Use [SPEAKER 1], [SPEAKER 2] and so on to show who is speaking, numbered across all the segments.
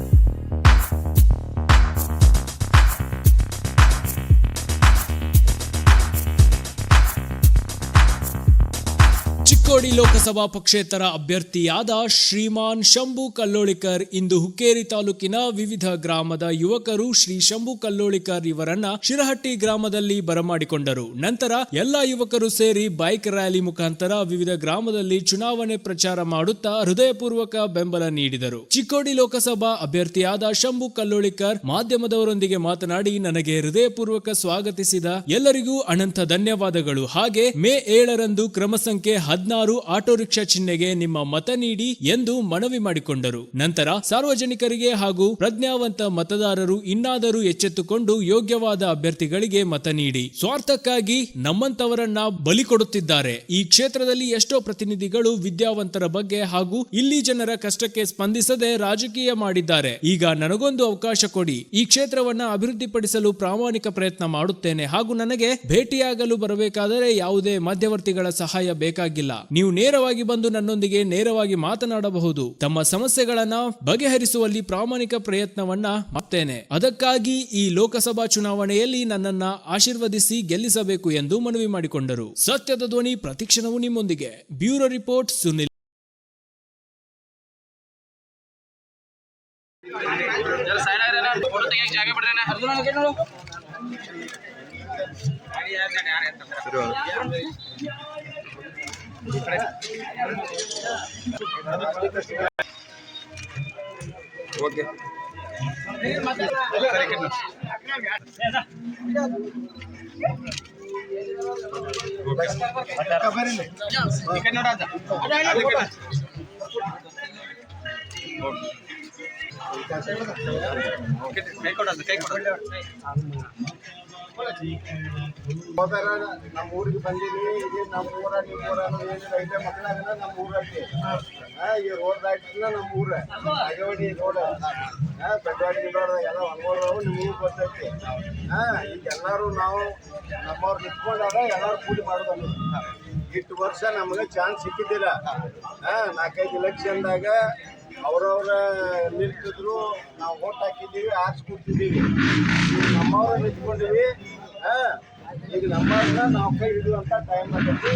[SPEAKER 1] Thank you. Chikkodi Lok Sabha ಪಕ್ಷೇತರ ಅಭ್ಯರ್ಥಿಯಾದ ಶ್ರೀಮಾನ್ ಶಂಭು ಕಲ್ಲೋಳಿಕರ್ ಇಂದು ಹುಕ್ಕೇರಿ ತಾಲೂಕಿನ ವಿವಿಧ ಗ್ರಾಮದ ಯುವಕರು ಶ್ರೀ ಶಂಭು ಕಲ್ಲೋಳಿಕರ್ ಇವರನ್ನ ಶಿರಹಟ್ಟಿ ಗ್ರಾಮದಲ್ಲಿ ಬರಮಾಡಿಕೊಂಡರು. ನಂತರ ಎಲ್ಲಾ ಯುವಕರು ಸೇರಿ ಬೈಕ್ ರ್ಯಾಲಿ ಮುಖಾಂತರ ವಿವಿಧ ಗ್ರಾಮದಲ್ಲಿ ಚುನಾವಣೆ ಪ್ರಚಾರ ಮಾಡುತ್ತಾ ಹೃದಯಪೂರ್ವಕ ಬೆಂಬಲ ನೀಡಿದರು. ಚಿಕ್ಕೋಡಿ ಲೋಕಸಭಾ ಅಭ್ಯರ್ಥಿಯಾದ ಶಂಭು ಕಲ್ಲೋಳಿಕರ್ ಮಾಧ್ಯಮದವರೊಂದಿಗೆ ಮಾತನಾಡಿ, ನನಗೆ ಹೃದಯಪೂರ್ವಕ ಸ್ವಾಗತಿಸಿದ ಎಲ್ಲರಿಗೂ ಅನಂತ ಧನ್ಯವಾದಗಳು. ಹಾಗೆ ಮೇ ಏಳರಂದು ಕ್ರಮ ಸಂಖ್ಯೆ ಹದಿನಾರು ಆಟೋ ರಿಕ್ಷಾ ಚಿಹ್ನೆಗೆ ನಿಮ್ಮ ಮತ ನೀಡಿ ಎಂದು ಮನವಿ ಮಾಡಿಕೊಂಡರು. ನಂತರ ಸಾರ್ವಜನಿಕರಿಗೆ ಹಾಗೂ ಪ್ರಜ್ಞಾವಂತ ಮತದಾರರು ಇನ್ನಾದರೂ ಎಚ್ಚೆತ್ತುಕೊಂಡು ಯೋಗ್ಯವಾದ ಅಭ್ಯರ್ಥಿಗಳಿಗೆ ಮತ ನೀಡಿ. ಸ್ವಾರ್ಥಕ್ಕಾಗಿ ನಮ್ಮಂತವರನ್ನ ಬಲಿ ಕೊಡುತ್ತಿದ್ದಾರೆ. ಈ ಕ್ಷೇತ್ರದಲ್ಲಿ ಎಷ್ಟೋ ಪ್ರತಿನಿಧಿಗಳು ವಿದ್ಯಾವಂತರ ಬಗ್ಗೆ ಹಾಗೂ ಇಲ್ಲಿ ಜನರ ಕಷ್ಟಕ್ಕೆ ಸ್ಪಂದಿಸದೆ ರಾಜಕೀಯ ಮಾಡಿದ್ದಾರೆ. ಈಗ ನನಗೊಂದು ಅವಕಾಶ ಕೊಡಿ. ಈ ಕ್ಷೇತ್ರವನ್ನ ಅಭಿವೃದ್ಧಿಪಡಿಸಲು ಪ್ರಾಮಾಣಿಕ ಪ್ರಯತ್ನ ಮಾಡುತ್ತೇನೆ ಹಾಗೂ ನನಗೆ ಭೇಟಿಯಾಗಲು ಬರಬೇಕಾದರೆ ಯಾವುದೇ ಮಧ್ಯವರ್ತಿಗಳ ಸಹಾಯ ಬೇಕಾಗಿಲ್ಲ. ನೀವು ನೇರವಾಗಿ ಬಂದು ನನ್ನೊಂದಿಗೆ ನೇರವಾಗಿ ಮಾತನಾಡಬಹುದು. ತಮ್ಮ ಸಮಸ್ಯೆಗಳನ್ನ ಬಗೆಹರಿಸುವಲ್ಲಿ ಪ್ರಾಮಾಣಿಕ ಪ್ರಯತ್ನವನ್ನ ಮಾಡ್ತೇನೆ. ಅದಕ್ಕಾಗಿ ಈ ಲೋಕಸಭಾ ಚುನಾವಣೆಯಲ್ಲಿ ನನ್ನನ್ನ ಆಶೀರ್ವದಿಸಿ ಗೆಲ್ಲಿಸಬೇಕು ಎಂದು ಮನವಿ ಮಾಡಿಕೊಂಡರು. ಸತ್ಯದ ಧ್ವನಿ ಪ್ರತಿಕ್ಷಣವು ನಿಮ್ಮೊಂದಿಗೆ. Bureau report, Sunil.
[SPEAKER 2] ಜರ ಸೈಡ್ ಆಗ್ರಣ್ಣ ಫೋಟೋ ತೆಗಿಯಕ್ಕೆ ಜಾಗ ಬಿಡ್ರಣ್ಣ
[SPEAKER 3] ಓಕೆ
[SPEAKER 2] ಈ ಕಡೆ ನೋಡಾತ ಕೈ ಕೊಡೋದು ಕೈ ಕೊಡೋದು
[SPEAKER 4] ಹೋದಾರ ನಮ್ಮ ಊರಿಗೆ ಬಂದೀವಿ ಇದು ನಮ್ಮ ಊರ, ನಿಮ್ಮ ಊರ ಏನಿಲ್ಲ ಇದೆ ಮಕ್ಕಳಾಗಲ್ಲ, ನಮ್ಮ ಊರಲ್ಲಿ. ಈ ರೋಡ್ ದಾಟಿಲ್ಲ ನಮ್ಮ ಊರ. ಅಗವಡಿ ರೋಡ್ ಬೆಟ್ಟವಾಡಿ ಗಿಡೋಡ ಎಲ್ಲ ನಿಮ್ಮ ಊರಿಗೆ ಬರ್ತೈತಿ ಹಾ ಈಗ ಎಲ್ಲರೂ ನಾವು ನಮ್ಮವ್ರು ನಿಂತ್ಕೊಂಡಾಗ ಎಲ್ಲರೂ ಕೂಲಿ ಮಾಡೋದು ಇಷ್ಟು ವರ್ಷ ನಮಗೆ ಚಾನ್ಸ್ ಸಿಕ್ಕಿದ್ದಿಲ್ಲ. ಹಾಂ ನಾಲ್ಕೈದು ಇಲೆಕ್ಷನ್ದಾಗ ಅವ್ರವ್ರ ನಿಂತಿದ್ರು ನಾವು ಓಟ್ ಹಾಕಿದ್ದೀವಿ ಆರಿಸ್ಕೊಡ್ತಿದ್ದೀವಿ ನಮ್ಮವರ ನಿಂತ್ಕೊಂಡಿವಿ ಈಗ ನಮ್ಮನ್ನ ನಾವು ಕೈ ಹಿಡಿಯುವಂತ ಟೈಮ್ ಆಗೈತಿ.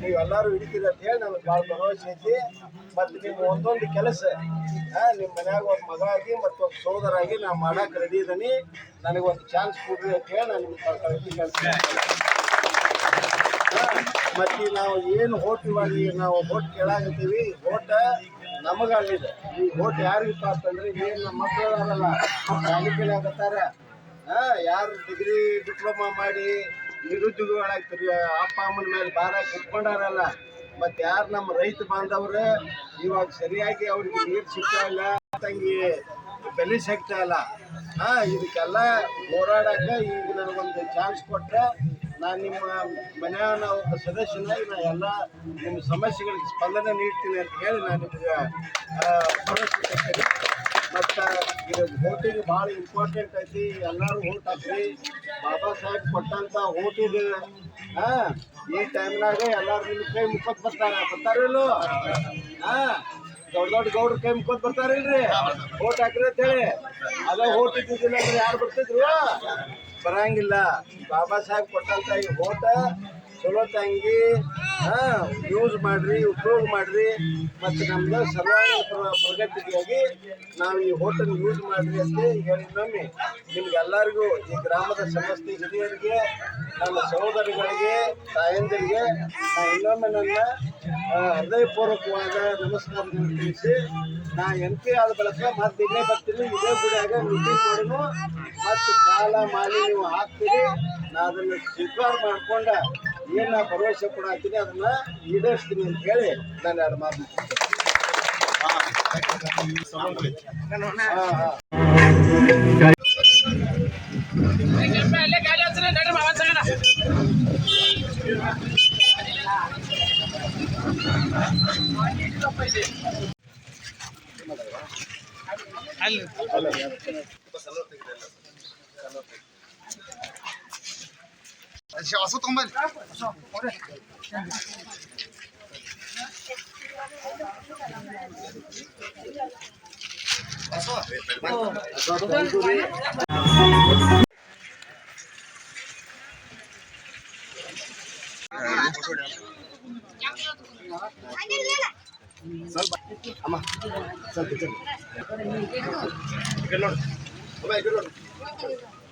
[SPEAKER 4] ನೀವೆಲ್ಲರೂ ಹಿಡಿತೀರಿ ಅಂತ ಹೇಳಿ ನನಗೆ ಭಾಳ ಭರವಸೆ ಐತಿ. ಮತ್ತು ನಿಮ್ಮ ಒಂದೊಂದು ಕೆಲಸ ನಿಮ್ಮ ಮನ್ಯಾಗ ಒಂದು ಮಗ ಆಗಿ ಮತ್ತು ಒಂದು ಸೋದರ ಆಗಿ ನಾ ಮಾಡಕ್ಕೆ ರೆಡಿ ಇದೀನಿ. ನನಗೆ ಒಂದು ಚಾನ್ಸ್ ಕೊಡ್ರಿ ಅಂತ ಹೇಳಿ ನಾನು ನಿಮ್ಗೆ ಕಳ್ಸಿ ಮತ್ತು ಮತ್ತೆ ನಾವು ಏನು ಹೋಟ್ ಮಾಡಿ ನಾವು ಹೋಟ್ ಓಟ್ ಕೇಳಾಕತ್ತೀವಿ ನಮಗಲ್ಲಿದೆ. ಈ ಓಟ್ ಯಾರಿಗಪ್ಪ ಅಂತಂದ್ರೆ ಏನು ನಮ್ಮ ಮಕ್ಕಳು ರಾಜಕೀಯ ಆಗತ್ತಾರ. ಯಾರು ಡಿಗ್ರಿ ಡಿಪ್ಲೊಮಾ ಮಾಡಿ ನಿರುದ್ಯೋಗಿಗಳಾಗ್ತಾರ, ಅಪ್ಪ ಅಮ್ಮನ ಮೇಲೆ ಭಾರ ಕುತ್ಕೊಂಡಾರಲ್ಲ ಮತ್ತೆ ಯಾರು ನಮ್ಮ ರೈತ ಬಾಂಧವ್ರು, ಇವಾಗ ಸರಿಯಾಗಿ ಅವ್ರಿಗೆ ನೀರು ಸಿಗ್ತಾ ಇಲ್ಲ, ತಂಗಿ ಬೆಲೆ ಸಿಗ್ತಾ ಇಲ್ಲ. ಹಾ ಇದಕ್ಕೆಲ್ಲ ಹೋರಾಡಕ್ಕೆ ಈಗ ನನಗೊಂದು ಚಾನ್ಸ್ ಕೊಟ್ರೆ ನಾನು ನಿಮ್ಮ ಮನೆಯ ಒಬ್ಬ ಸದಸ್ಯನಾಗಿ ನಾ ಎಲ್ಲ ನಿಮ್ಮ ಸಮಸ್ಯೆಗಳಿಗೆ ಸ್ಪಂದನೆ ನೀಡ್ತೀನಿ ಅಂತ ಹೇಳಿ ನಾನು ನಿಮಗೆ ಭರವಸೆ ಕೊಡ್ತೀನಿ. ಮತ್ತು ಇದು ವೋಟಿಂಗ್ ಭಾಳ ಇಂಪಾರ್ಟೆಂಟ್ ಐತಿ. ಎಲ್ಲರೂ ಓಟ್ ಹಾಕ್ರಿ. ಬಾಬಾ ಸಾಹೇಬ್ ಕೊಟ್ಟಂಥ ಓಟಿಗೆ ಹಾಂ ಈ ಟೈಮ್ನಾಗ ಎಲ್ಲರೂ ನಿಮ್ಮ ಕೈ ಮುಖಕ್ಕೆ ಬರ್ತಾರೆ. ಬರ್ತಾರಿಲ್ಲೋ ಹಾಂ ದೊಡ್ಡ ದೊಡ್ಡ ಗೌಡ್ರ ಕೈ ಮುಖಕ್ಕೆ ಬರ್ತಾರಿಲ್ರಿ ಓಟ್ ಹಾಕ್ರಿ ಅಂತ ಹೇಳಿ. ಅದ ಓಟ್ ಇದ್ದಿದ್ದಿಲ್ಲ ಅಂದ್ರೆ ಯಾರು ಬರ್ತಿದ್ರು? ಬರಂಗಿಲ್ಲ. ಬಾಬಾ ಸಾಹೇಬ್ ಕೊಟ್ಟಂತ ಈ ಓಟ ಚಲೋ ತಂಗಿ ಯೂಸ್ ಮಾಡ್ರಿ, ಉಪಯೋಗ ಮಾಡ್ರಿ. ಮತ್ತು ನಮ್ದು ಸರ್ವಾಂಗ ಪ್ರ- ಪ್ರಗತಿಗಾಗಿ ನಾವು ಈ ಹೋಟೆಲ್ ಯೂಸ್ ಮಾಡ್ರಿ ಅಂತ ಹೇಳಿದ್ದೊಮ್ಮೆ ನಿಮ್ಗೆಲ್ಲರಿಗೂ ಈ ಗ್ರಾಮದ ಸಮಸ್ತ ಹಿರಿಯರಿಗೆ, ನಮ್ಮ ಸಹೋದರಿಗಳಿಗೆ, ತಾಯಂದಿರಿಗೆ ನಾನು ಇನ್ನೊಮ್ಮೆ ನನ್ನ ಹೃದಯಪೂರ್ವಕವಾದ ನಮಸ್ಕಾರಗಳನ್ನು ತಿಳಿಸಿ, ನಾ ಎಂ ಪಿ ಆದ ಬಳಿಕ ಮತ್ತೆ ಇಲ್ಲೇ ಬರ್ತೀನಿ, ಇದೇ ಗುಡಿಯಾಗ ಮೀಟಿಂಗ್ ಮಾಡೋನು. ಮತ್ತು ಕಾಲ ಮಾಲಿ ನೀವು ಹಾಕ್ತೀರಿ. ನಾ ಅದನ್ನು ಸ್ವೀಕಾರ ಮಾಡ್ಕೊಂಡ ಏನು ನಾ ಭರವಸೆ ಕೊಡಾತೀನಿ ಅದನ್ನ ಈಡೇರಿಸ್ತೀನಿ ಅಂತ ಹೇಳಿ ನಾನು ಎರಡು ಮಾತು ಹಾಂ ಹಾಂ
[SPEAKER 2] ಅಲ್ಲೇ. আচ্ছা আসো
[SPEAKER 3] তোমার అమ్మా
[SPEAKER 4] సార్ ఇక్కడ ఇక్కడ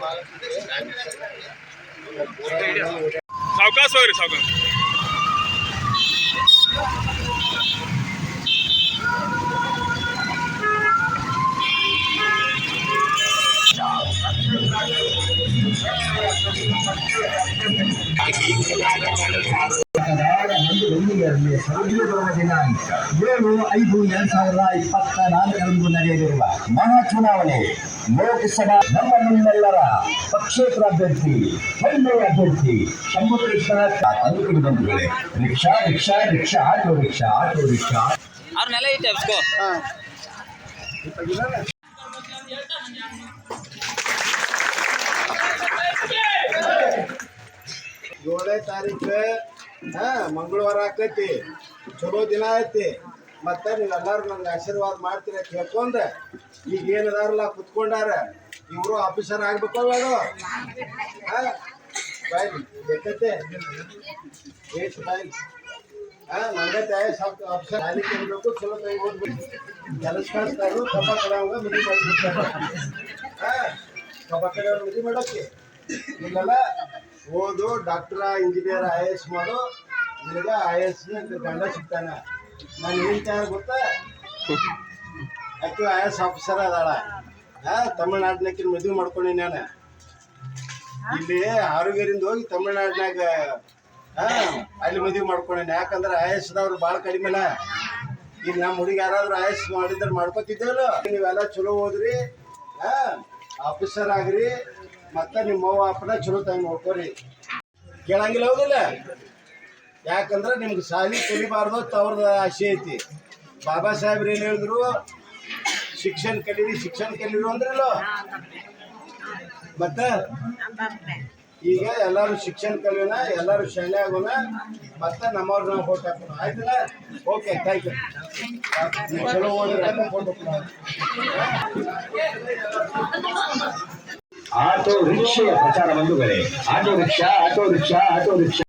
[SPEAKER 4] ಕಡೆ. ಈ ಕಡೆ ನೋಡು
[SPEAKER 5] ಏಳು ಐದು ಎರಡ್ ಸಾವಿರದ ಇಪ್ಪತ್ತ ನಾಲ್ಕರಂದು ನಡೆಯಲಿರುವ ಮಹಾ ಚುನಾವಣೆ ಲೋಕಸಭಾ ನಮ್ಮ ನಿಮ್ಮೆಲ್ಲರ ಪಕ್ಷೇತರ ಅಭ್ಯರ್ಥಿ ಹೆಮ್ಮೆಯ ಅಭ್ಯರ್ಥಿ ಶಂಭುಕೃಷ್ಣ ತಾಲೂಕಿನ ಬಂಧುಗಳೇ rickshaw rickshaw rickshaw, auto rickshaw auto, rickshaw.
[SPEAKER 2] ಅವ್ರನ್ನೆಲ್ಲ ಇಟ್ಟು
[SPEAKER 4] ಏಳನೇ ತಾರೀಕು ಹಾ, ಮಂಗಳವಾರ ಆಕೈತಿ. ಚಲೋ ದಿನ ಐತಿ. ಮತ್ತೆ ನೀವೆಲ್ಲರೂ ನಂಗೆ ಆಶೀರ್ವಾದ ಮಾಡ್ತೀರ ಅಂತ ಹೇಳ್ಕೊಂಡ ಈಗ ಏನದಾರಲ್ಲ ಕುತ್ಕೊಂಡಾರ, ಇವರು ಆಫೀಸರ್ ಆಗ್ಬೇಕು ಅವಾಗ ಹಾ, ಬಾಯ್ ಬೇಕೈತೆ ಏಟ್ ಬಾಯ್. ಹಾ ನಂಗೆ ತಾಯಿ ಸಾಕು ಆಫೀಸರ್ ಚಲೋ ಕೆಲಸ ಕಳಿಸ್ತಾರು ಕಬ್ಬ ಮದುವೆ ಹಾ ಮದುವೆ ಮಾಡೋಕೆ ಇಲ್ಲೆಲ್ಲ ಓದು doctor engineer I A S ಮಾಡು. ನಿನಗೆ ಐ ಎ ಎಸ್ ಗಂಡ ಸಿಗ್ತಾನ. ನಾನು ಹೇಳ್ತಾ ಗೊತ್ತಾ? ಆಕೆ ಐ ಎಸ್ ಆಫೀಸರ್ ಅದಾಳ. ತಮಿಳ್ನಾಡಿನಕಿನ ಮದುವೆ ಮಾಡ್ಕೊಂಡಿ ನಾನು. ಇಲ್ಲಿ ಆರೋಗ್ಯರಿಂದ ಹೋಗಿ ತಮಿಳ್ನಾಡಿನಾಗ ಅಲ್ಲಿ ಮದುವೆ ಮಾಡ್ಕೊಂಡೇನೆ. ಯಾಕಂದ್ರೆ ಐ ಎಸ್ ದವ್ರು ಭಾಳ ಕಡಿಮೆನ. ಈಗ ನಮ್ಮ ಹುಡುಗಿ ಯಾರಾದ್ರೂ ಐ ಎಸ್ ಮಾಡಿದ್ರೆ ಮಾಡ್ಕೊತಿದ್ದೇವಲ್ಲ ನೀವೆಲ್ಲ ಚಲೋ ಹೋದ್ರಿ. ಆಫೀಸರ್ ಆಗ್ರಿ. ಮತ್ತೆ ನಿಮ್ಮ ಅವ್ವ ಅಪ್ಪನ ಚಲೋ ತಂಗ ನೋಡ್ಕೊರಿ. ಕೇಳಂಗಿಲ್ಲ ಹೌದಿಲ್ಲ? ಯಾಕಂದ್ರೆ ನಿಮ್ಗೆ ಶಾಲಿ ಕಲಿಬಾರ್ದು ತವ್ರದ ಆಸೆ ಐತಿ. ಬಾಬಾ ಸಾಹೇಬ್ರು ಏನು ಹೇಳಿದ್ರು? ಶಿಕ್ಷಣ ಕಲೀರಿ ಶಿಕ್ಷಣ ಕಲೀರು ಅಂದ್ರಲ್ಲ? ಮತ್ತೆ? ಈಗ ಎಲ್ಲರೂ ಶಿಕ್ಷಣ ಕಲಿಯೋಣ ಎಲ್ಲರೂ ಶಾಲೆ ಆಗೋಣ ಮತ್ತೆ ನಮ್ಮವ್ರು ನಾವು ಫೋಟೋ ಹಾಕೋಣ. ಆಯ್ತಲ್ಲ? ಓಕೆ ಥ್ಯಾಂಕ್ ಯು ಚಲೋ ಓದಿದ್ರೆ ಫೋಟೋ
[SPEAKER 5] ಆಟೋ ರಿಕ್ಷೆಯ ಪ್ರಚಾರ ಬಂಧುಗಳೇ auto rickshaw auto rickshaw auto rickshaw.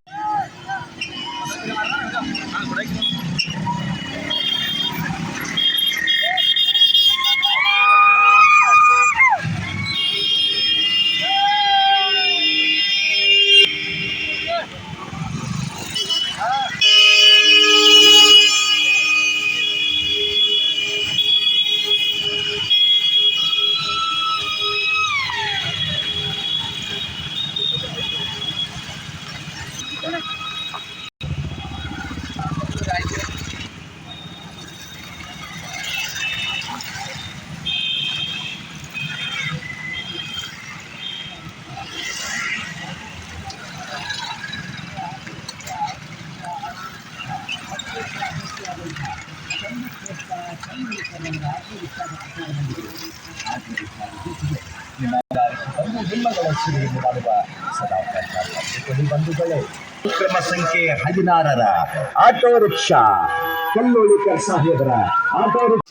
[SPEAKER 5] ಸೇವೆಯನ್ನು ಮಾಡುವ ಸದಾ ಪ್ರಯತ್ನ ಬಂಧುಗಳೇ ಕ್ರಮ ಸಂಖ್ಯೆ ಹದಿನಾರರ ಆಟೋ ರಿಕ್ಷಾ ಕಲ್ಲೋಳಿ ಸಾಹೇಬರ ಆಟೋ ರಿಕ್ಷಾ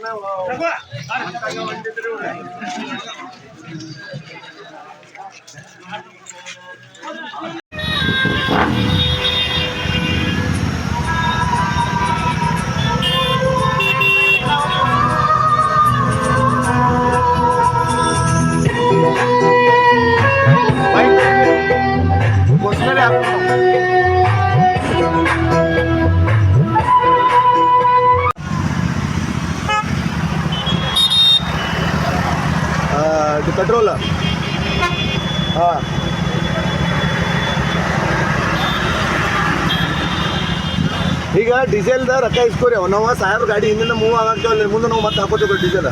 [SPEAKER 4] ನಾವು ಪೆಟ್ರೋಲ್ ಹಾಂ. ಈಗ ಡೀಸೆಲ್ದ ರೊಕ್ಕ ಇಸ್ಕೋರಿ ನಾವು ಸಾಹೇಬ್ರ ಗಾಡಿ ಹಿಂದಿನ ಮೂವ್ ಆಗತ್ತೇವಲ್ಲ ಮುಂದೆ ನಾವು ಮತ್ತೆ ಹಾಕೋತೀವಿ ಡೀಸೆಲ್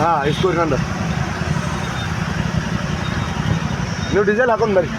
[SPEAKER 4] ಹಾಂ, ಇಸ್ಕೋರಿ ನಂದು. ನೀವು ಡೀಸೆಲ್ ಹಾಕೊಂಡು ಬರ್ರಿ.